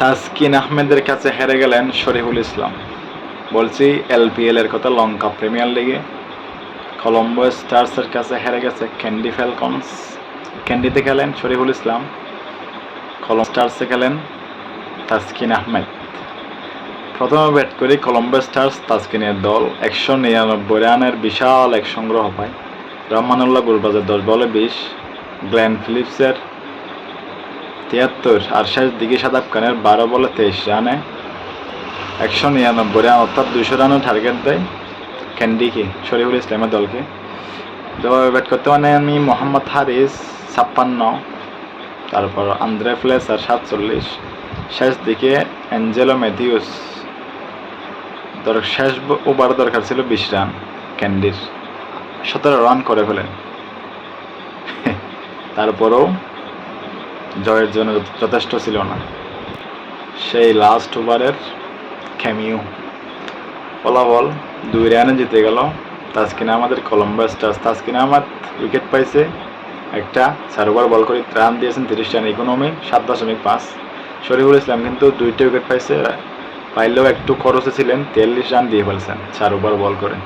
তাসকিন আহমেদের কাছে হেরে গেলেন শরীফুল ইসলাম। বলছি এলপিএল এর কথা লঙ্কা প্রিমিয়ার লিগে। কলম্বো স্টার্সের কাছে হেরে গেছে ক্যান্ডি ফ্যালকনস। ক্যান্ডিতে খেলেন শরীফুল ইসলাম। কলম স্টার্সে খেলেন তাসকিন আহমেদ। প্রথমে ব্যাট করে কলম্বো স্টার্স তাসকিনের দল। একশো নিরানব্বই রানের বিশাল এক সংগ্রহ পায়। রহমানুল্লাহ গুলবাজের দশ বলে বিশ। গ্লেন ফিলিপসের তিয়াত্তর, আর শেষ দিকে সাদাব খানের বারো বলে তেইশ রানে। একশো নিরানব্বই রান, অর্থাৎ দুশো রানও টার্গেট দেয় ক্যান্ডিকে শরীফুল ইসলামের দলকে। জবাবে ব্যাট করতে মানে আমি মোহাম্মদ হারিস, ছাপ্পান্ন। তারপর আন্দ্রে ফ্লেসার, সাতচল্লিশ। শেষ দিকে অ্যাঞ্জেলো ম্যাথিউস, দর শেষ ওভার দরকার ছিল বিশ রান ক্যান্ডির সতেরো রান করে ফেলেন। তারপরেও জয়ের জন্য যথেষ্ট ছিল না। সেই লাস্ট ওভারের ক্যামিও ফলাফল দুই রানে জিতে গেল। তাসকিনা আমাদের কলম্বো স্টার্স তাসকিনা আমার উইকেট পাইছে। একটা চার ওভার বল করে রান দিয়েছেন তিরিশ রান ইকোনমি সাত দশমিক পাঁচ। শরীফুল ইসলাম কিন্তু দুইটা উইকেট পাইছে। পাইলেও একটু খরচে ছিলেন, তেয়াল্লিশ রান দিয়ে ফেলছেন চার ওভার বল করে।